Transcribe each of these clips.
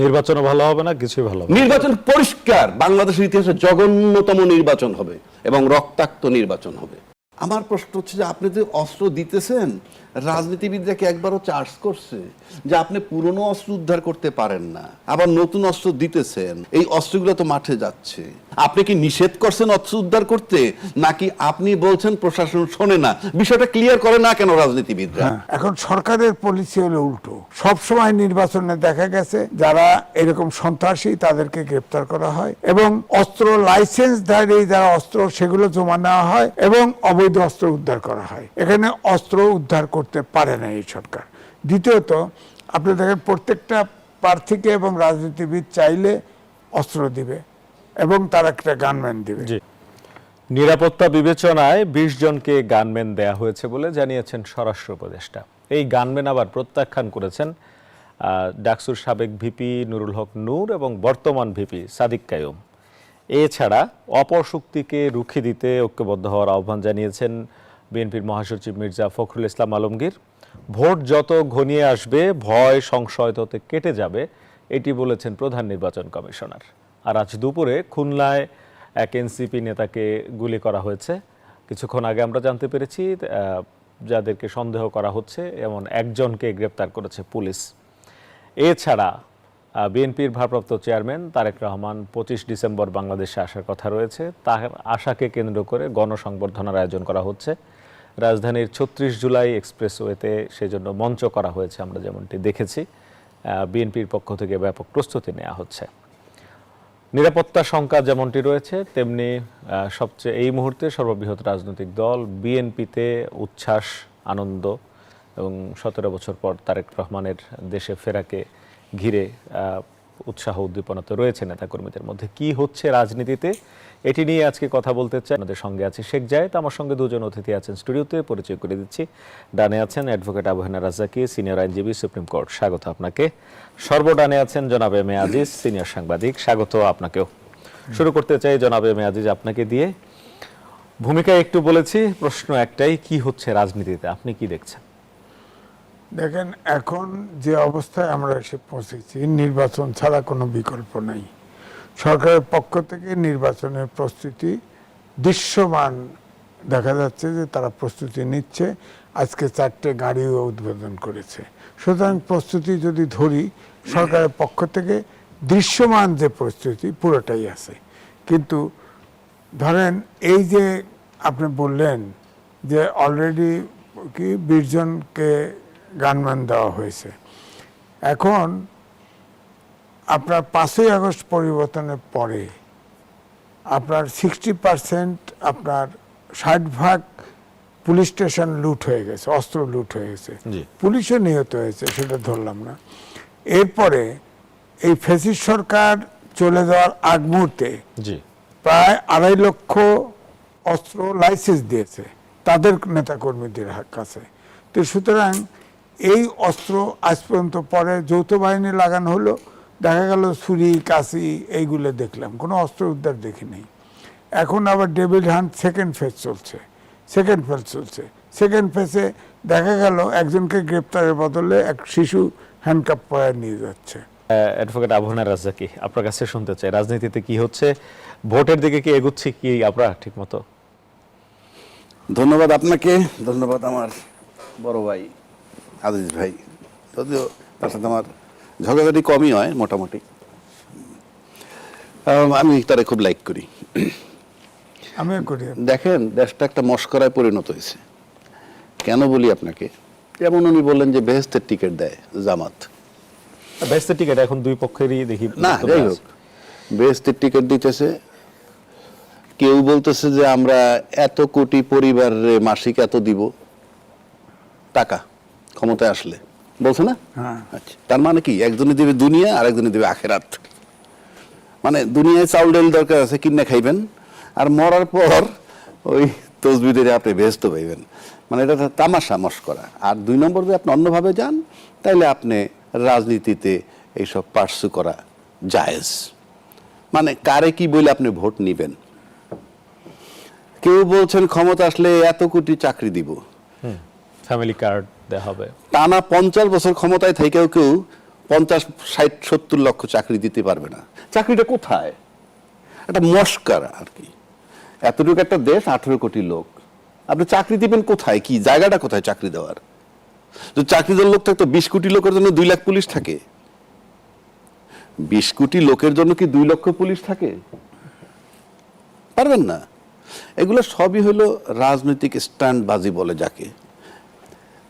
নির্বাচনও ভালো হবে না কিছু ভালো নির্বাচন পরিষ্কার। বাংলাদেশের ইতিহাসে জঘন্যতম নির্বাচন হবে এবং রক্তাক্ত নির্বাচন হবে। আমার প্রশ্ন হচ্ছে যে আপনি যে অস্ত্র দিতেছেন রাজনীতিবিদরা কি একবারও চার্জ করছে যে আপনি পুরনো অস্ত্র উদ্ধার করতে পারেন না আবার নতুন অস্ত্র দিতেছেন? এই অস্ত্রগুলো তো মাঠে যাচ্ছে। আপনি কি নিষেধ করছেন অস্ত্র উদ্ধার করতে? নাকি আপনি বলছেন প্রশাসন শোনে না? বিষয়টা ক্লিয়ার করে না কেন রাজনীতিবিদরা? হ্যাঁ, এখন সরকারের পলিসি হলো উল্টো। সব সময় নির্বাচনে দেখা গেছে যারা এরকম সন্ত্রাসী তাদেরকে গ্রেপ্তার করা হয় এবং অস্ত্র লাইসেন্স লাইসেন্সধারী যারা অস্ত্র সেগুলো জমা নেওয়া হয় এবং অবৈধ অস্ত্র উদ্ধার করা হয়। এখানে অস্ত্র উদ্ধার করতে পারে না এই সরকার। দ্বিতীয়ত আপনি দেখেন প্রত্যেকটা প্রার্থীকে এবং রাজনীতিবিদ চাইলে অস্ত্র দিবে। এবং তার একটা গানম্যান দিবে। নিরাপত্তা বিবেচনায় বিশ জনকে গানম্যান দেয়া হয়েছে বলে জানিয়েছেন স্বরাষ্ট্র উপদেষ্টা। এই গানম্যান আবার প্রত্যাখ্যান করেছেন ডাকসুর সাবেক ভিপি নুরুল হক নূর এবং বর্তমান ভিপি সাদিক কায়ুম। এছাড়া অপশক্তিকে রুখে দিতে ঐক্যবদ্ধ হওয়ার আহ্বান জানিয়েছেন বিএনপির মহাসচিব মির্জা ফখরুল ইসলাম আলমগীর। ভোট যত ঘনিয়ে আসবে, ভয়, সংশয় তত কেটে যাবে, এটি বলেছেন প্রধান নির্বাচন কমিশনার। আর আজ দুপুরে খুলনায় এক এনসিপি নেতাকে গুলি করা হয়েছে। কিছুক্ষণ আগে আমরা জানতে পেরেছি যাদেরকে সন্দেহ করা হচ্ছে, এমন একজনকে গ্রেপ্তার করেছে পুলিশ। এছাড়া বিএনপির ভারপ্রাপ্ত চেয়ারম্যান তারেক রহমান পঁচিশ ডিসেম্বর বাংলাদেশে আসার কথা রয়েছে। তার আশাকে কেন্দ্র করে গণসংবর্ধনার আয়োজন করা হচ্ছে। রাজধানীর ছত্রিশ জুলাই এক্সপ্রেসওয়েতে সেজন্য মঞ্চ করা হয়েছে, আমরা যেমনটি দেখেছি। বিএনপির পক্ষ থেকে ব্যাপক প্রস্তুতি নেওয়া হচ্ছে। নিরাপত্তা শঙ্কা যেমনটি রয়েছে, তেমনি সবচেয়ে এই মুহূর্তে সর্ববৃহৎ রাজনৈতিক দল বিএনপিতে উচ্ছ্বাস, আনন্দ এবং সতেরো বছর পর তারেক রহমানের দেশে ফেরাকে ঘিরে উৎসাহ, উদ্দীপনা তো রয়েছে নেতাকর্মীদের মধ্যে। কি হচ্ছে রাজনীতিতে? এটি নিয়ে আজকে কথা বলতে চাই। আমাদের সঙ্গে আছে শেখ জায়েদ। আমার সঙ্গে দুজন অতিথি আছেন স্টুডিওতে। পরিচয় করে দিচ্ছি। ডানে আছেন অ্যাডভোকেট আবহানা রাজাকি সিনিয়র আইনজীবী, সুপ্রিম কোর্ট। স্বাগত আপনাকে। সর্বডানে আছেন জনাব এম এ আজিজ, সিনিয়র সাংবাদিক। স্বাগত আপনাকেও। শুরু করতে চাই জনাব এম এ আজিজ আপনাকে দিয়ে। ভূমিকা একটু বলেছি, প্রশ্ন একটাই, কি হচ্ছে রাজনীতিতে? আপনি কি দেখছেন? দেখেন, এখন যে অবস্থায় আমরা এসে পৌঁছেছি, নির্বাচন ছাড়া কোনো বিকল্প নাই। সরকারের পক্ষ থেকে নির্বাচনের প্রস্তুতি দৃশ্যমান। দেখা যাচ্ছে যে তারা প্রস্তুতি নিচ্ছে। আজকে চারটে গাড়িও উদ্বোধন করেছে। সুতরাং প্রস্তুতি যদি ধরি, সরকারের পক্ষ থেকে দৃশ্যমান যে প্রস্তুতি, পুরোটাই আছে। কিন্তু ধরেন এই যে আপনি বললেন যে অলরেডি কি বিশ জনকে গানম্যান দেওয়া হয়েছে। এখন আপনার পাঁচই আগস্ট পরিবর্তনের পরে আপনার সিক্সটি পার্সেন্ট আপনার ষাট ভাগ পুলিশ স্টেশন লুট হয়ে গেছে অস্ত্র লুট হয়ে গেছে। জি। পুলিশও নিহত হয়েছে সেটা ধরলাম না। এরপরে এই ফেসিস সরকার চলে যাওয়ার আগ মুহূর্তে জি। প্রায় আড়াই লক্ষ অস্ত্র লাইসেন্স দিয়েছে তাদের নেতাকর্মীদের কাছে। তো সুতরাং এই অস্ত্র আজ পর্যন্ত পরে যৌথ বাহিনী লাগানো হলো দেখা গেল ছুরি কাশি এইগুলো দেখলাম। কোনো অস্ত্র উদ্ধার দেখি নেই এখন আবার ডেভিড হান্ট সেকেন্ড ফেজ চলছে। সেকেন্ড ফেজ চলছে। সেকেন্ড ফেজে দেখা গেল একজনকে গ্রেপ্তারের বদলে এক শিশু হ্যান্ডকাপ পরে নিয়ে যাচ্ছে। অ্যাডভোকেট আবহানা রাজাকি আপনার কাছে শুনতে চাই রাজনীতিতে কি হচ্ছে? ভোটের দিকে কি এগুচ্ছি কি আমরা ঠিক মতো ধন্যবাদ আপনাকে ধন্যবাদ আমার বড় ভাই আজিজ ভাই যদিও তার সাথে আমার ঝগড়াঝাটি কমই হয় মোটামুটি। আমি তারে খুব লাইক করি। আমিও করি। দেখেন দেশটা একটা মস্করায় পরিণত হয়েছে। কেন বলি আপনাকে? যেমন উনি বললেন যে বেহেস্তের টিকিট দেয় জামাত। বেস্টের টিকিট এখন দুই পক্ষেরই দেখি না যাই হোক। বেহেস্তের টিকিট দিতেছে। কেউ বলতেছে যে আমরা এত কোটি পরিবারে মাসিক এত দিব। টাকা ক্ষমতায় আসলে। বলছে না? হ্যাঁ। আচ্ছা। তার মানে কি? একজনে দেবে দুনিয়া আর একজনে দেবে আখেরাত। মানে দুনিয়ায় চাউল ডাল দরকার আছে কিনে খাইবেন আর মরার পর ওই তসবিদের আপনি ব্যস্ত পাইবেন। মানে এটা একটা তামাশা মস্করা আর দুই নম্বর যদি আপনি অন্যভাবে যান তাহলে আপনি রাজনীতিতে এইসব পার্সু করা জায়েজ। মানে কারে কি বলে আপনি ভোট নিবেন? কেউ বলছেন ক্ষমতা আসলে এত কোটি চাকরি দিব। ফ্যামিলি কার্ড দেওয়া হবে। টানা পঞ্চাশ বছর ক্ষমতায় থেকেও কেউ পঞ্চাশ, ষাট, সত্তর লক্ষ চাকরি দিতে পারবে না। চাকরিটা কোথায়? একটা মস্কার আর কি। এতটুকু একটা দেশ, আঠেরো কোটি লোক। আপনি চাকরি দিবেন কোথায়? কি জায়গাটা কোথায় চাকরি দেওয়ার? তো চাকরি দেওয়ার লোক থাকতো, বিশ কোটি লোকের জন্য দুই লাখ পুলিশ থাকে। বিশ কোটি লোকের জন্য কি দুই লক্ষ পুলিশ থাকে? পারবেন না। এগুলো সবই হলো রাজনৈতিক স্ট্যান্ডবাজি বলে যাকে।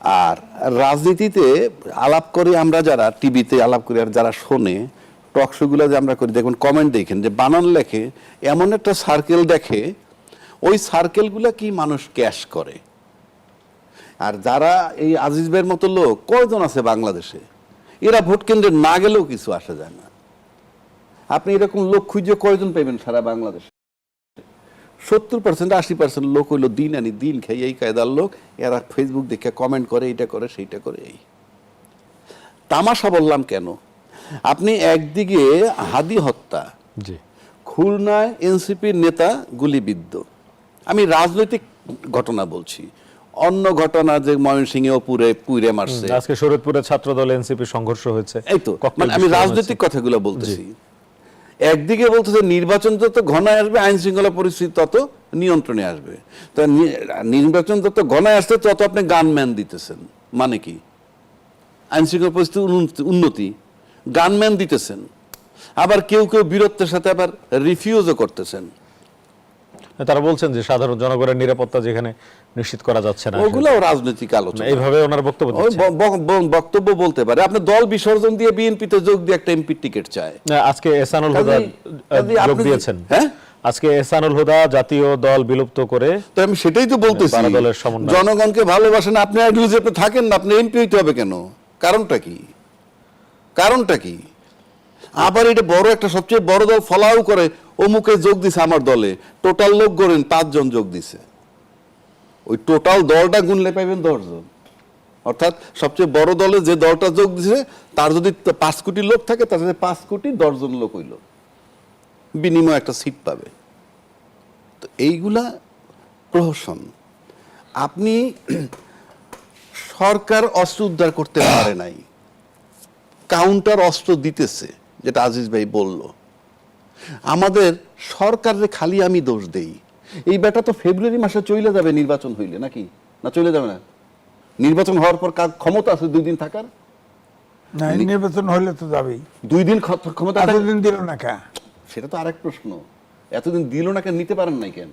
আর রাজনীতিতে আলাপ করি আমরা যারা, টিভিতে আলাপ করি আর যারা শোনে টক টকশোগুলো যে আমরা করি, দেখুন কমেন্ট দেখেন যে বানান লেখে, এমন একটা সার্কেল দেখে, ওই সার্কেলগুলো কি মানুষ ক্যাশ করে? আর যারা এই আজিজ ভাইয়ের মতো লোক, কয়জন আছে বাংলাদেশে? এরা ভোট কেন্দ্রে না গেলেও কিছু আসা যায় না। আপনি এরকম লোক খুঁজে কয়জন পাইবেন সারা বাংলাদেশে? সত্তর পার্সেন্ট আশি পার্সেন্ট লোক হইল দিন আনি দিন খাই এই কায়দার লোক এরা ফেসবুক দেখে কমেন্ট করে এইটা করে সেইটা করে এই। তামাশা বললাম কেন? আপনি একদিকে হাদি হত্যা জি। খুলনায় এনসিপির নেতা গুলিবিদ্ধ। আমি রাজনৈতিক ঘটনা বলছি। অন্য ঘটনা যে ময়মনসিংহেও পুরে পুরে মারছে। আজকে শরৎপুরে ছাত্র দল এনসিপি সংঘর্ষ হয়েছে। এই তো মানে আমি রাজনৈতিক কথাগুলো বলতেছি। একদিকে বলতেছে নির্বাচন যত ঘনায় আসবে, আইন শৃঙ্খলা পরিস্থিতি তত নিয়ন্ত্রণে আসবে। তা নির্বাচন যত ঘনায় আসছে তত আপনি গানম্যান দিতেছেন। মানে কি? আইন শৃঙ্খলা পরিস্থিতি উন্নতি- গানম্যান দিতেছেন। আবার কেউ কেউ বীরত্বের সাথে আবার রিফিউজও করতেছেন। তারা বলছেন যে সাধারণ জনগণের নিরাপত্তা যেখানে নিশ্চিত করা যাচ্ছে না ওগুলোও রাজনৈতিক আলোচনা। এইভাবে ওনার বক্তব্য বক্তব্য বলতে পারে। আপনি দল বিসর্জন দিয়ে বিএনপিতে যোগ দিয়ে একটা এমপি টিকিট চায়। না, আজকে এসানুল হুদা যোগ দিয়েছেন। হ্যাঁ? আজকে এসানুল হুদা জাতীয় দল বিলুপ্ত করে তো আমি সেটাই তো বলতেছি। বারো দলের সমন্বয়। জনগণকে ভালোবাসেন আপনি আর ইউজেপে থাকেন না আপনি এমপি হইতে হবে কেন? কারণটা কি? কারণটা কি? আবার এটা বড় একটা সবচেয়ে বড় দল ফলাও করে অমুকে যোগ দিছে আমার দলে। টোটাল লোক গড়েন পাঁচজন যোগ দিছে। ওই টোটাল দলটা গুনলে পাইবেন দশজন। অর্থাৎ সবচেয়ে বড় দলে যে দলটা যোগ দিছে, তার যদি পাঁচ কোটি লোক থাকে, তার সাথে পাঁচ কোটি দশজন লোক হইল। বিনিময় একটা সিট পাবে। তো এইগুলা প্রহসন। আপনি সরকার অস্ত্র উদ্ধার করতে পারে নাই। কাউন্টার অস্ত্র দিতেছে, যেটা আজিজ ভাই বলল। আমাদের সরকারের খালি আমি দোষ দেই। এই ব্যাটা তো ফেব্রুয়ারি মাসে চলে যাবে নির্বাচন হইলে নাকি? না চলে যাবে না? নির্বাচন হওয়ার পর কার ক্ষমতা আছে দুই দিন থাকার? না নির্বাচন হইলে তো যাবেই। দুই দিন ক্ষমতা এতদিন দিল না কে? সেটা তো আরেক প্রশ্ন। এতদিন দিল না কেন নিতে পারেন নাই কেন?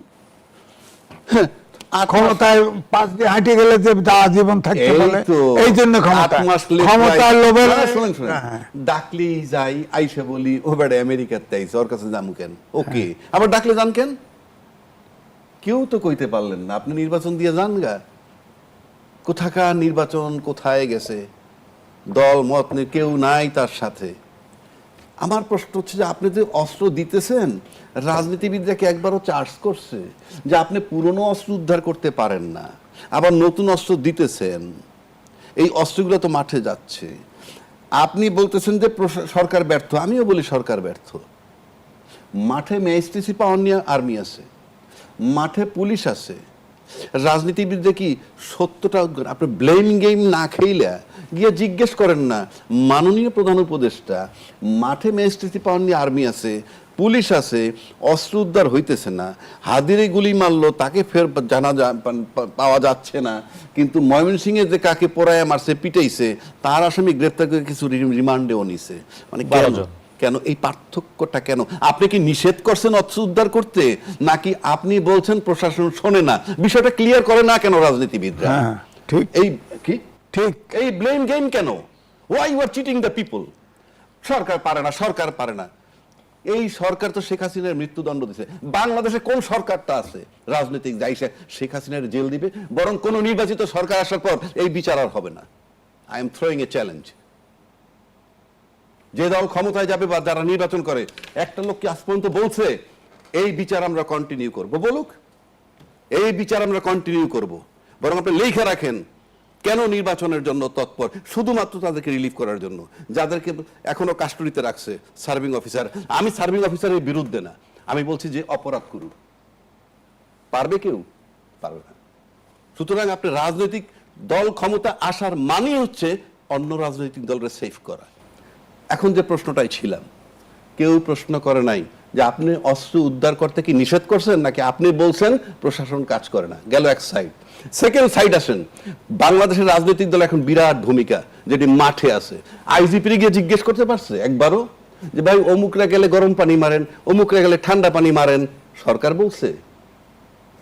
ক্ষমতায় পাঁচ দিয়ে হাঁটে গেলে যে তা আজীবন থাকতে এই এই জন্য ক্ষমতা আট মাস late ক্ষমতার লোভে শুনেন, শুনেন। যাই আইসা বলি ও বেড়া আমেরিকাতে আইসে ওর কাছে যামু কেন? ওকে। আবার ডাকলে যান কেন? কেউ তো কইতে পারলেন না আপনি নির্বাচন দিয়ে যান গা। কোথাকার নির্বাচন কোথায় গেছে? দল মত কেউ নাই তার সাথে। আমার প্রশ্ন হচ্ছে যে আপনি যে অস্ত্র দিতেছেন, রাজনীতিবিদরা কি একবারও চার্জ করছে যে আপনি পুরনো অস্ত্র উদ্ধার করতে পারেন না, আবার নতুন অস্ত্র দিতেছেন? এই অস্ত্রগুলো তো মাঠে যাচ্ছে। আপনি বলতেছেন যে সরকার ব্যর্থ, আমিও বলি সরকার ব্যর্থ। মাঠে ম্যাজিস্ট্রেসি পাওয়ার নিয়ে আর্মি আছে, মাঠে পুলিশ আছে রাজনীতিবিদরা কি সত্যটা আপনি ব্লেম গেম না খেইলে গিয়ে জিজ্ঞেস করেন না। মাননীয় প্রধান উপদেষ্টা মাঠে ম্যাজিস্ট্রেসি পাওয়ার নিয়ে আর্মি আছে পুলিশ আছে অস্ত্র উদ্ধার হইতেছে না। হাদিরে গুলি মারলো তাকে ফের জানা পাওয়া যাচ্ছে না। কিন্তু ময়মনসিংহে যে কাকে পড়ায় মারছে পিটাইছে তার আসামি গ্রেপ্তার করে কিছু রিমান্ডেও নিছে। মানে কেন। কেন? এই পার্থক্যটা কেন? আপনি কি নিষেধ করছেন অস্ত্র উদ্ধার করতে? নাকি আপনি বলছেন প্রশাসন শোনে না? বিষয়টা ক্লিয়ার করে না কেন রাজনীতিবিদরা? হ্যাঁ, ঠিক। এই কি? ঠিক। এই ব্লেম গেম কেন? Why you are cheating the people সরকার পারে না সরকার পারে না। এই সরকার তো শেখ হাসিনার মৃত্যুদণ্ড দিছে। বাংলাদেশে কোন সরকারটা আছে? রাজনৈতিক যাই শেখ হাসিনার জেল দিবে বরং কোন নির্বাচিত সরকার আসার পর এই বিচার আর হবে না। I am throwing a challenge যে দল ক্ষমতায় যাবে বা যারা নির্বাচন করে, একটা লোক কি আজ পর্যন্ত বলছে, এই বিচার আমরা কন্টিনিউ করব বলুক। এই বিচার আমরা কন্টিনিউ করব। বরং আপনি লিখে রাখেন, কেন নির্বাচনের জন্য তৎপর? শুধুমাত্র তাদেরকে রিলিফ করার জন্য। যাদেরকে এখনও কাস্টডিতে রাখছে সার্ভিং অফিসার আমি সার্ভিং অফিসারের বিরুদ্ধে না। আমি বলছি যে অপরাধ করুক পারবে কেউ? পারবে না। সুতরাং আপনি রাজনৈতিক দল ক্ষমতা আসার মানে হচ্ছে অন্য রাজনৈতিক দলকে সেফ করা। এখন যে প্রশ্নটাই ছিলাম, কেউ প্রশ্ন করে নাই যে আপনি অস্ত্র উদ্ধার করতে কি নিষেধ করছেন, নাকি আপনি বলছেন প্রশাসন কাজ করে না? গেল এক সাইড সেকেন্ড সাইড আসেন। বাংলাদেশের রাজনৈতিক দল এখন বিরাট ভূমিকা, যেটি মাঠে আছে। আইজিপি গিয়ে জিজ্ঞেস করতে পারছে একবারও? যে ভাই, অমুকরা গেলে গরম পানি মারেন, অমুকরা গেলে ঠান্ডা পানি মারেন। সরকার বলছে।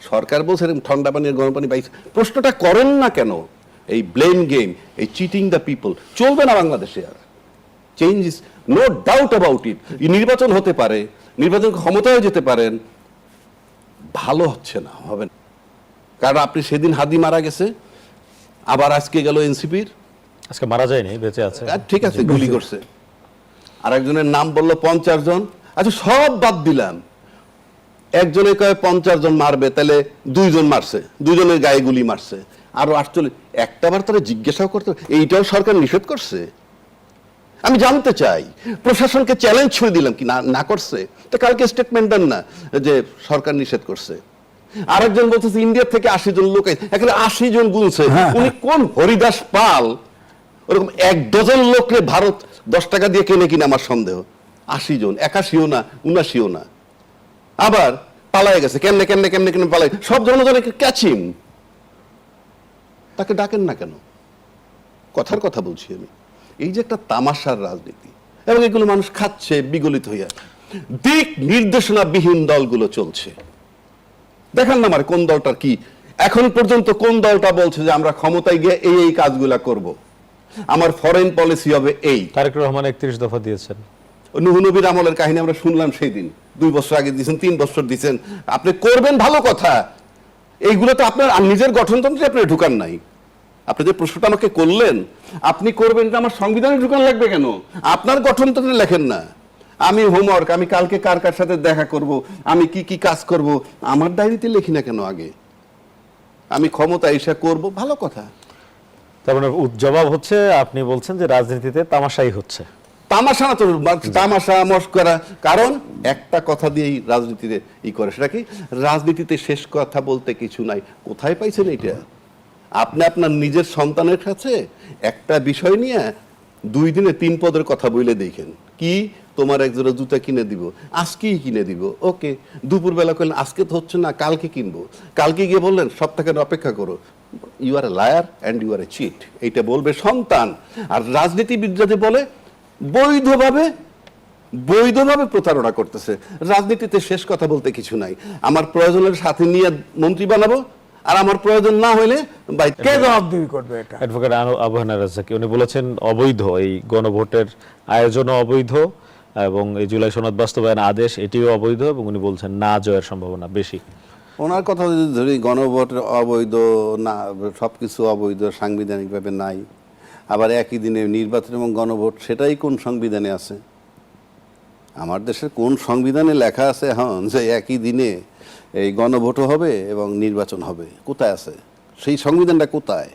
সরকার বলছে ঠান্ডা পানি গরম পানি পাইছে। প্রশ্নটা করেন না কেন? এই ব্লেম গেম এই চিটিং দ্য পিপল চলবে না বাংলাদেশে আর। Change is no doubt about it নির্বাচন হতে পারে নির্বাচন ক্ষমতায় যেতে পারেন ভালো হচ্ছে না হবে না। কারণ আপনি সেদিন হাদি মারা গেছে আবার আজকে গেল এনসিপির। আজকে মারা যায়নি বেঁচে আছে। ঠিক আছে গুলি করছে। আর একজনের নাম বলল পঞ্চাশ জন। আচ্ছা সব বাদ দিলাম। একজনে কয় পঞ্চাশ জন মারবে তাহলে দুইজন মারছে দুইজনের গায়ে গুলি মারছে। আরও আটচল্লিশ একটা বার তারা জিজ্ঞাসাও করতে এইটাও সরকার নিষেধ করছে? আমি জানতে চাই প্রশাসনকে চ্যালেঞ্জ ছুঁয়ে দিলাম কি না না করছে? তো কালকে স্টেটমেন্ট দেন না যে সরকার নিষেধ করছে। আরেকজন বলতেছে ইন্ডিয়ার থেকে আশি জন লোক এখানে আশি জন গুনছে উনি কোন হরিদাস পাল? ওরকম এক ডজন লোকরে ভারত দশ টাকা দিয়ে কেনে কিনা আমার সন্দেহ। আশি জন একাশিও না উনাশিও না। আবার পালায় গেছে কেমনে কেমনে কেমনে কেমনে পালাই সব জনজনকে ক্যাচিং তাকে ডাকেন না কেন? কথার কথা বলছি আমি। এই যে একটা তামাশার রাজনীতি এবং এগুলো মানুষ খাচ্ছে বিগলিত হইয়া দিক নির্দেশনাবিহীন দলগুলো চলছে। দেখান না আমার কোন দলটার কি। এখন পর্যন্ত কোন দলটা বলছে যে আমরা ক্ষমতায় গিয়ে এই এই কাজগুলা করব। আমার ফরেন পলিসি হবে এই। তারেক রহমান একত্রিশ দফা দিয়েছেন। নুহনবীর আমলের কাহিনী আমরা শুনলাম সেই দিন। দুই বছর আগে দিয়েছেন তিন বছর দিয়েছেন। আপনি করবেন ভালো কথা। এইগুলো তো আপনার নিজের গঠনতন্ত্রে আপনি ঢুকান নাই। আপনি যে প্রশ্নটা আমাকে করলেন আপনি করবেন এটা আমার সংবিধানে ঢুকান লাগবে কেন? আপনার গঠনতন্ত্রে লেখেন না। আমি হোমওয়ার্ক আমি কালকে কার কার সাথে দেখা করব আমি কি কি কাজ করব আমার ডায়েরিতে লিখি না কেন আগে? আমি ক্ষমতা এসে করব ভালো কথা। তার মানে জবাব হচ্ছে আপনি বলছেন যে রাজনীতিতে তামাশাই হচ্ছে। তামাশা না তো তামাশা মস্করা কারণ একটা কথা দিয়েই রাজনীতিতে ই করে সেটা কি? রাজনীতিতে শেষ কথা বলতে কিছু নাই। কোথায় পাইছেন এটা আপনি আপনার নিজের সন্তানের কাছে একটা বিষয় নিয়ে দুই দিনে তিন পদের কথা বলে দেখেন। কি? তোমার এক জোড়া জুতা কিনে দিব। আজকেই কিনে দিব। ওকে। দুপুরবেলা করলেন আজকে তো হচ্ছে না, কালকে কিনবো। কালকে গিয়ে বললেন সপ্তাহের অপেক্ষা করো। You are a liar and you are a cheat এইটা বলবে সন্তান। আর রাজনীতিবিদরা যে বলে, বৈধভাবে বৈধভাবে প্রতারণা করতেছে। রাজনীতিতে শেষ কথা বলতে কিছু নাই। আমার প্রয়োজনের সাথে নিয়ে মন্ত্রী বানাবো আর আমার প্রয়োজন না হইলে বাই কে জবাবদিহি করবে এটা? অ্যাডভোকেট আবহানা রাজ্জাকি উনি বলেছেন অবৈধ এই গণভোটের আয়োজনও অবৈধ এবং এই জুলাই সনদ বাস্তবায়ন আদেশ এটিও অবৈধ এবং উনি বলছেন না জয়ের সম্ভাবনা বেশি। ওনার কথা যদি ধরি গণভোট অবৈধ না সবকিছু অবৈধ সাংবিধানিকভাবে নাই। আবার একই দিনে নির্বাচন এবং গণভোট সেটাই কোন সংবিধানে আছে? আমার দেশের কোন সংবিধানে লেখা আছে এখন যে একই দিনে এই গণভোটও হবে এবং নির্বাচন হবে। কোথায় আছে? সেই সংবিধানটা কোথায়?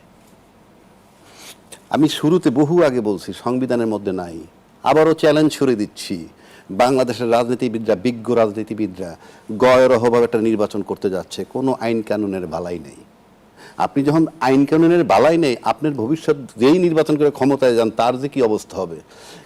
আমি শুরুতে বহু আগে বলছি, সংবিধানের মধ্যে নাই। আবারও চ্যালেঞ্জ ছুড়ে দিচ্ছি। বাংলাদেশের রাজনীতিবিদরা, বিজ্ঞ রাজনীতিবিদরা গয়রহভাবে একটা নির্বাচন করতে যাচ্ছে। কোনো আইন কানুনের ভালাই নেই। আপনি যখন আইন কানুনের বালাই নেই, আপনার ভবিষ্যৎ যেই নির্বাচন করে ক্ষমতায় যান, তার যে কি অবস্থা হবে?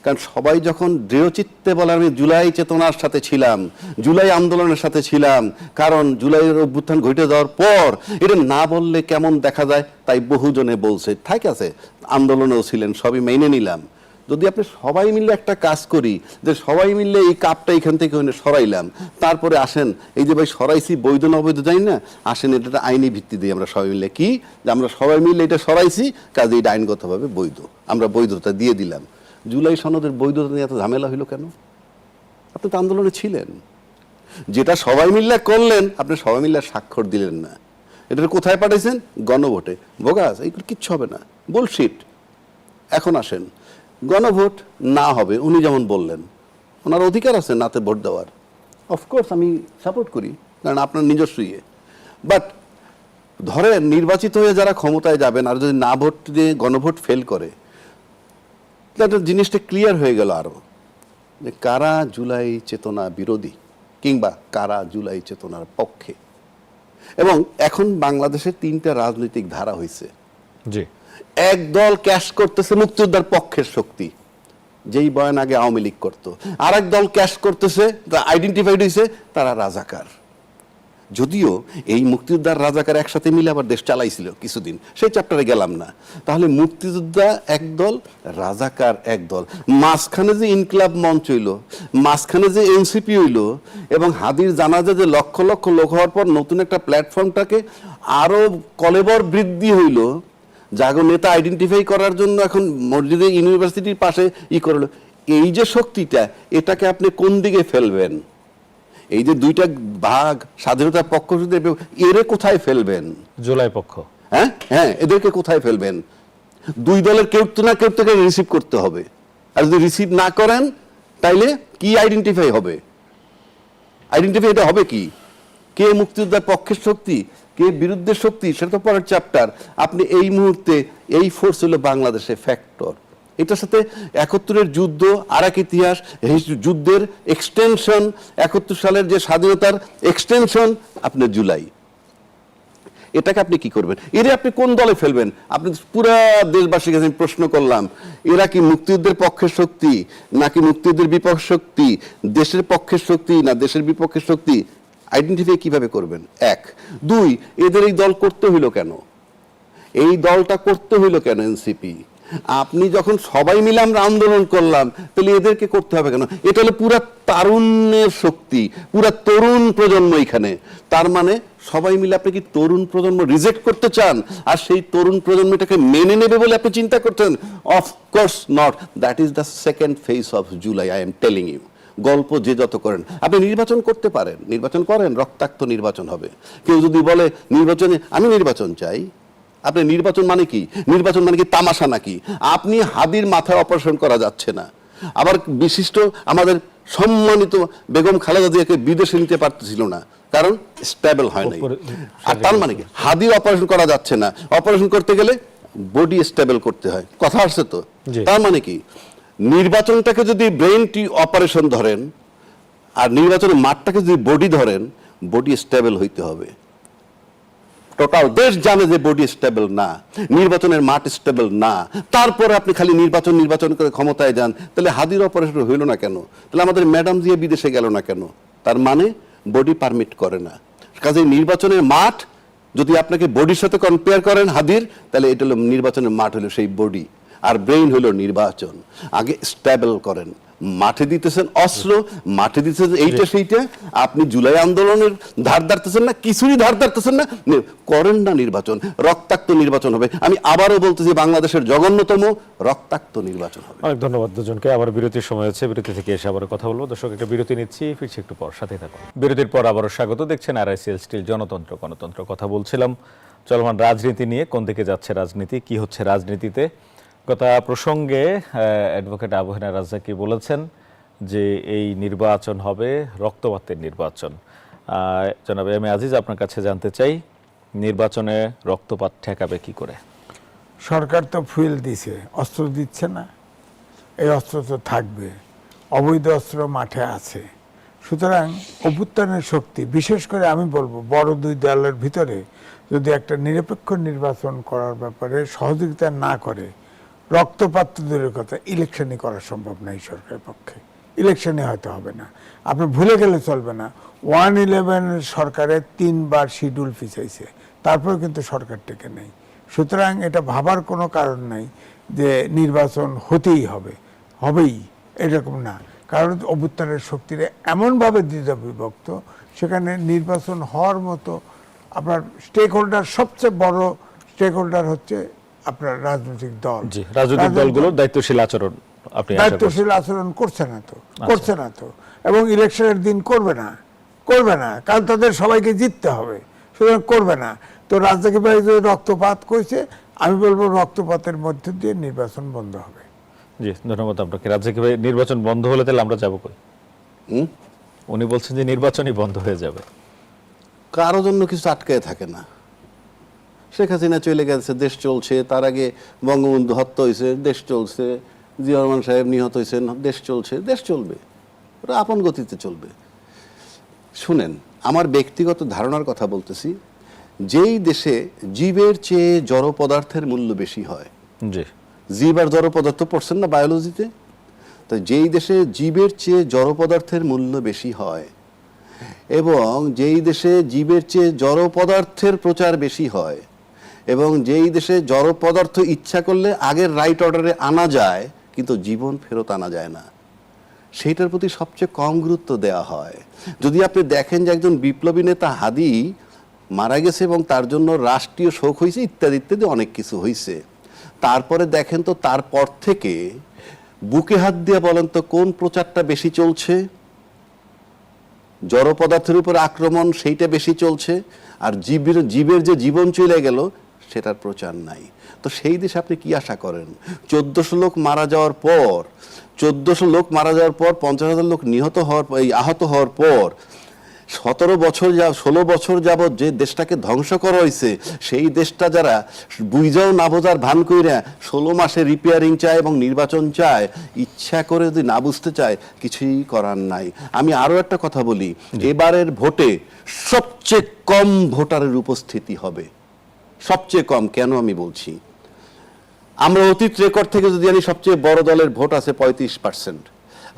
কারণ সবাই যখন দৃঢ়চিত্তে বলে, আমি জুলাই চেতনার সাথে ছিলাম, জুলাই আন্দোলনের সাথে ছিলাম, কারণ জুলাইয়ের অভ্যুত্থান ঘটে যাওয়ার পর, এটা না বললে কেমন দেখা যায়? তাই বহুজনে বলছে, ঠিক আছে, আন্দোলনেও ছিলেন, সবই মেনে নিলাম। যদি আপনি সবাই মিলে একটা কাজ করি, যে সবাই মিলে এই কাপটা এখান থেকে ওখানে সরাইলাম, তারপরে আসেন, এই যে ভাই সরাইছি, বৈধ না অবৈধ জানি না, আসেন এটা আইনি ভিত্তি দিয়ে আমরা সবাই মিলে কি, যে আমরা সবাই মিলে এটা সরাইছি, কাজে এটা আইনগতভাবে বৈধ, আমরা বৈধতা দিয়ে দিলাম। জুলাই সনদের বৈধতা নিয়ে এত ঝামেলা হইল কেন? আপনি তো আন্দোলনে ছিলেন। যেটা সবাই মিল্লা করলেন, আপনি সবাই মিল্লা স্বাক্ষর দিলেন না। এটা কোথায় পাঠাইছেন? গণভোটে। বোগাস, এইগুলো কিচ্ছু হবে না। বুলশিট এখন আসেন। গণভোট না হবে, উনি যেমন বললেন। ওনার অধিকার আছে নাতে ভোট দেওয়ার। অফকোর্স আমি সাপোর্ট করি, কারণ আপনার নিজস্ব ইয়ে। বাট ধরেন, নির্বাচিত হয়ে যারা ক্ষমতায় যাবেন, আর যদি না ভোট দিয়ে গণভোট ফেল করে, তাহলে জিনিসটা ক্লিয়ার হয়ে গেল আরও যে কারা জুলাই চেতনা বিরোধী, কিংবা কারা জুলাই চেতনার পক্ষে। এবং এখন বাংলাদেশে তিনটা রাজনৈতিক ধারা হয়েছে জি। এক দল ক্যাশ করতেছে মুক্তিযোদ্ধার পক্ষের শক্তি, যেই বয়ান আগে আওয়ামী লীগ করতো। আর এক দল ক্যাশ করতেছে আইডেন্টিফাইড হয়েছে তারা রাজাকার। যদিও এই মুক্তিযোদ্ধার রাজাকার একসাথে মিলে আবার দেশ চালাইছিল কিছুদিন, সেই চ্যাপ্টারে গেলাম না। তাহলে মুক্তিযোদ্ধা একদল রাজাকার একদল মাঝখানে যে ইনকলাব মঞ্চ হইল, মাঝখানে যে এনসিপি হইল, এবং হাদির জানাজা যে লক্ষ লক্ষ লোক হওয়ার পর নতুন একটা প্ল্যাটফর্মটাকে আরও কলেবর বৃদ্ধি হইল জাগো নেতা আইডেন্টিফাই করার জন্য এখন মসজিদে ইউনিভার্সিটির পাশে ই করল। এই যে শক্তিটা এটাকে আপনি কোন দিকে ফেলবেন? এই যে দুইটা ভাগ স্বাধীনতার পক্ষ এরে কোথায় ফেলবেন? জুলাই পক্ষ। হ্যাঁ? হ্যাঁ এদেরকে কোথায় ফেলবেন? দুই দলের কেউ তো না কেউ থেকে রিসিভ করতে হবে। আর যদি রিসিভ না করেন তাইলে কি আইডেন্টিফাই হবে? আইডেন্টিফাই এটা হবে কি? কে মুক্তিযোদ্ধার পক্ষের শক্তি? কে বিরুদ্ধের শক্তি, সেটা তো পরের চ্যাপ্টার আপনি এই মুহূর্তে এই ফোর্স হলো বাংলাদেশের ফ্যাক্টর এটার সাথে একাত্তরের যুদ্ধ আর এক ইতিহাস যুদ্ধের এক্সটেনশন একাত্তর সালের যে স্বাধীনতার এক্সটেনশন আপনার জুলাই। এটাকে আপনি কি করবেন? এরা আপনি কোন দলে ফেলবেন? আপনি পুরা দেশবাসীর কাছে প্রশ্ন করলাম, এরা কি মুক্তিযুদ্ধের পক্ষের শক্তি, নাকি মুক্তিযুদ্ধের বিপক্ষ শক্তি, দেশের পক্ষের শক্তি, না দেশের বিপক্ষের শক্তি? আইডেন্টিফাই কীভাবে করবেন? এক। দুই, এদের এই দল করতে হইল কেন? এই দলটা করতে হইল কেন এনসিপি আপনি যখন সবাই মিলে আমরা আন্দোলন করলাম, তাহলে এদেরকে করতে হবে কেন? এটা হলো পুরা তারুণ্যের শক্তি, পুরা তরুণ প্রজন্ম এখানে। তার মানে সবাই মিলে আপনি কি তরুণ প্রজন্ম রিজেক্ট করতে চান? আর সেই তরুণ প্রজন্মটাকে মেনে নেবে বলে আপনি চিন্তা করতেন of course not that is the second phase of July I am telling you গল্প যে যত করেন। আপনি নির্বাচন করতে পারেন নির্বাচন করেন রক্তাক্ত নির্বাচন হবে। কেউ যদি বলে নির্বাচনে আমি নির্বাচন চাই আপনি নির্বাচন মানে কি? নির্বাচন মানে কি তামাশা নাকি? আপনি হাদির মাথায় অপারেশন করা যাচ্ছে না। আবার বিশিষ্ট আমাদের সম্মানিত বেগম খালেদা জিয়াকে বিদেশে নিতে পারতেছিল না। কারণ স্টেবল হয় নাই। আর তার মানে কি? হাদির অপারেশন করা যাচ্ছে না। অপারেশন করতে গেলে বডি স্টেবল করতে হয়। কথা আসছে তো? তার মানে কি? নির্বাচনটাকে যদি ব্রেন টি অপারেশন ধরেন, আর নির্বাচনের মাঠটাকে যদি বডি ধরেন বডি স্টেবল হইতে হবে। টোটাল দেশ জানে যে বডি স্টেবল না, নির্বাচনের মাঠ স্টেবল না। তারপরে আপনি খালি নির্বাচন নির্বাচন করে ক্ষমতায় যান। তাহলে হাদির অপারেশন হইল না কেন? তাহলে আমাদের ম্যাডাম দিয়ে বিদেশে গেল না কেন? তার মানে বডি পারমিট করে না। কাজে নির্বাচনের মাঠ, যদি আপনাকে বডির সাথে কম্পেয়ার করেন হাদির, তাহলে এটা হলো নির্বাচনের মাঠ হলো সেই বডি আর ব্রেইন হলো নির্বাচন। আগে স্টেবল করেন। মাঠে দিতেছেন অস্ত্র মাঠে দিতেছেন এইটা সেইটা। আপনি জুলাই আন্দোলনের ধার ধারতেছেন না কিছুরই ধার ধারতেছেন না। করেন না নির্বাচন রক্তাক্ত নির্বাচন হবে। আমি আবারও বলতেছি বাংলাদেশের জঘন্যতম রক্তাক্ত নির্বাচন হবে। অনেক ধন্যবাদ দুজনকে আবার বিরতির সময় হচ্ছে বিরতি থেকে এসে আবার কথা বলব। দর্শক একটা বিরতি নিচ্ছি ফিরছি একটু পর। সাথে থাকুন। বিরতির পর আবারও স্বাগত। দেখছেন আরআইসিএল স্টিল জনতন্ত্র গণতন্ত্র কথা বলছিলাম। চলমান রাজনীতি নিয়ে কোন দিকে যাচ্ছে রাজনীতি কি হচ্ছে রাজনীতিতে? কথা প্রসঙ্গে অ্যাডভোকেট আবহানা রাজ্জাকি বলেছেন যে এই নির্বাচন হবে রক্তপাতের নির্বাচন। জনাব এম আজিজ, আপনার কাছে জানতে চাই, নির্বাচনে রক্তপাত ঠেকাবে কি করে? সরকার তো ফুয়েল দিছে, অস্ত্র দিচ্ছে না। এই অস্ত্র তো থাকবে, অবৈধ অস্ত্র মাঠে আছে। সুতরাং অভ্যুত্থানের শক্তি, বিশেষ করে আমি বলব, বড় দুই দলের ভিতরে যদি একটা নিরপেক্ষ নির্বাচন করার ব্যাপারে সহযোগিতা না করে রক্তপাত দূরের কথা ইলেকশনই করা সম্ভব না এই সরকারের পক্ষে। ইলেকশনে হয়তো হবে না। আপনি ভুলে গেলে চলবে না। ওয়ান ইলেভেন সরকারের তিনবার শিডিউল পিছাইছে তারপরে কিন্তু সরকার টেকে নেই। সুতরাং এটা ভাবার কোনো কারণ নাই যে নির্বাচন হতেই হবে। হবেই, এরকম না। কারণ অভ্যুত্থানের শক্তিরে এমনভাবে দ্বিধা বিভক্ত, সেখানে নির্বাচন হওয়ার মতো আপনার স্টেক হোল্ডার সবচেয়ে বড় স্টেক হোল্ডার হচ্ছে আপনার রাজনৈতিক দল। রাজনৈতিক দলগুলোর দায়িত্বশীল আচরণ আপনি দায়িত্বশীল আচরণ করছে না তো করছে না তো। এবং ইলেকশনের দিন করবে না করবে না। কারণ তাদের সবাইকে জিততে হবে সুতরাং করবে না। তো রাজ্জাকি ভাই যে রক্তপাত করেছে আমি বলব রক্তপাতের মধ্য দিয়ে নির্বাচন বন্ধ হবে। জি ধন্যবাদ আপনাকে। রাজ্জাকি ভাই নির্বাচন বন্ধ হলে তাহলে আমরা যাব কই? উনি বলছেন যে নির্বাচনই বন্ধ হয়ে যাবে। কারও জন্য কিছু আটকায় থাকে না। শেখ হাসিনা চলে গেছে দেশ চলছে তার আগে বঙ্গবন্ধু হত্যা হয়েছে দেশ চলছে জিয়া রহমান সাহেব নিহত হয়েছেন দেশ চলছে দেশ চলবে ওরা আপন গতিতে চলবে। শুনেন আমার ব্যক্তিগত ধারণার কথা বলতেছি যেই দেশে জীবের চেয়ে জড় পদার্থের মূল্য বেশি হয় জীব আর জড় পদার্থ পড়ছেন না বায়োলজিতে তো যেই দেশে জীবের চেয়ে জড় পদার্থের মূল্য বেশি হয় এবং যেই দেশে জীবের চেয়ে জড় পদার্থের প্রচার বেশি হয় এবং যেই দেশে জড় পদার্থ ইচ্ছা করলে আগের রাইট অর্ডারে আনা যায়, কিন্তু জীবন ফেরত আনা যায় না। সেইটার প্রতি সবচেয়ে কম গুরুত্ব দেওয়া হয়। যদি আপনি দেখেন যে একজন বিপ্লবী নেতা হাদি মারা গেছে এবং তার জন্য রাষ্ট্রীয় শোক হয়েছে ইত্যাদি ইত্যাদি অনেক কিছু হয়েছে তারপরে দেখেন তো তারপর থেকে বুকে হাত দিয়ে বলেন তো, কোন প্রচারটা বেশি চলছে? জড় পদার্থের উপর আক্রমণ সেইটা বেশি চলছে, আর জীবের জীবের যে জীবন চলে গেল সেটার প্রচার নাই। তো সেই দেশে আপনি কি আশা করেন? চোদ্দশো লোক মারা যাওয়ার পর চোদ্দশো লোক মারা যাওয়ার পর পঞ্চাশ হাজার লোক নিহত হওয়ার পর- এই আহত হওয়ার পর সতেরো বছর যা ষোলো বছর যাবৎ যে দেশটাকে ধ্বংস করা হয়েছে সেই দেশটা যারা বুঝাও না বোঝার ভান কইরা ষোলো মাসে রিপেয়ারিং চায় এবং নির্বাচন চায় ইচ্ছা করে যদি না বুঝতে চায় কিছুই করার নাই। আমি আরও একটা কথা বলি এবারের ভোটে সবচেয়ে কম ভোটারের উপস্থিতি হবে। সবচেয়ে কম, কেন আমি বলছি? আমরা অতীত রেকর্ড থেকে যদি জানি সবচেয়ে বড় দলের ভোট আছে পঁয়ত্রিশ পার্সেন্ট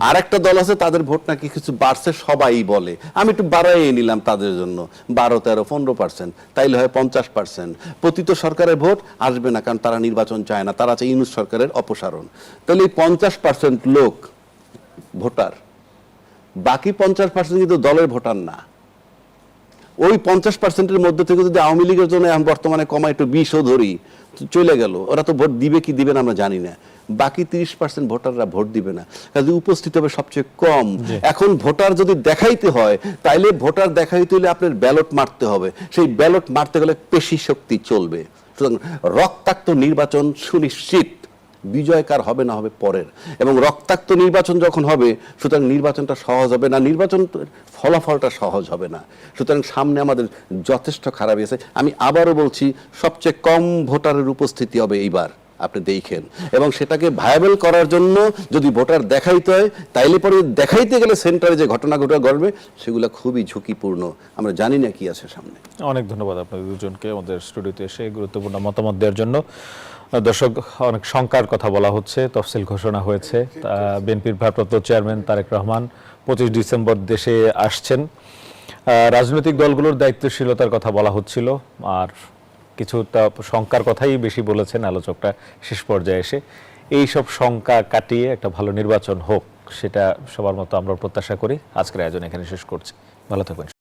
আর একটা দল আছে, তাদের ভোট নাকি কিছু বাড়ছে, সবাই বলে। আমি একটু বাড়াই নিলাম তাদের জন্য। বারো, তেরো, পনেরো পার্সেন্ট তাইলে হয় পঞ্চাশ পার্সেন্ট পতিত সরকারের ভোট আসবে না, কারণ তারা নির্বাচন চায় না, তারা চায় ইউনুস সরকারের অপসারণ। তাহলে এই পঞ্চাশ পার্সেন্ট লোক, ভোটার, বাকি পঞ্চাশ পার্সেন্ট কিন্তু দলের ভোটার না। ওই পঞ্চাশ পার্সেন্টের মধ্যে থেকে যদি আওয়ামী লীগের জন্য এখন বর্তমানে কমা একটু বিশও ধরি চলে গেল। ওরা তো ভোট দিবে কি দিবে না আমরা জানি না। বাকি তিরিশ পার্সেন্ট ভোটাররা ভোট দিবে না। কাজে উপস্থিত হবে সবচেয়ে কম। এখন ভোটার যদি দেখাইতে হয় তাইলে ভোটার দেখাইতে হলে আপনার ব্যালট মারতে হবে। সেই ব্যালট মারতে গেলে পেশি শক্তি চলবে। সুতরাং রক্তাক্ত নির্বাচন সুনিশ্চিত। বিজয় কার হবে না হবে পরের। এবং রক্তাক্ত নির্বাচন যখন হবে, সুতরাং নির্বাচনটা সহজ হবে না, নির্বাচন ফলাফলটা সহজ হবে না। সুতরাং সামনে আমাদের যথেষ্ট খারাপ আছে আমি আবারও বলছি, সবচেয়ে কম ভোটারের উপস্থিতি হবে এইবার, আপনি দেখেন। এবং সেটাকে ভায়াবল করার জন্য যদি ভোটার দেখাইতে হয়, তাইলে পরে দেখাইতে গেলে সেন্টারে যে ঘটনা ঘটনা ঘটবে, সেগুলো খুবই ঝুঁকিপূর্ণ। আমরা জানি না কি আছে সামনে। অনেক ধন্যবাদ আপনাদের দুজনকে আমাদের স্টুডিওতে এসে গুরুত্বপূর্ণ মতামত দেওয়ার জন্য। দর্শক, অনেক শঙ্কার কথা বলা হচ্ছে, তফসিল ঘোষণা হয়েছে। বিএনপির ভারপ্রাপ্ত চেয়ারম্যান তারেক রহমান পঁচিশ ডিসেম্বর দেশে আসছেন। রাজনৈতিক দলগুলোর দায়িত্বশীলতার কথা বলা হচ্ছিল, আর কিছুটা শঙ্কার কথাই বেশি বলেছেন আলোচকটা শেষ পর্যায়ে এসে। এই সব শঙ্কা কাটিয়ে একটা ভালো নির্বাচন হোক, সেটা সবার মতো আমরা প্রত্যাশা করি। আজকের আয়োজন এখানে শেষ করছি। ভালো থাকবেন।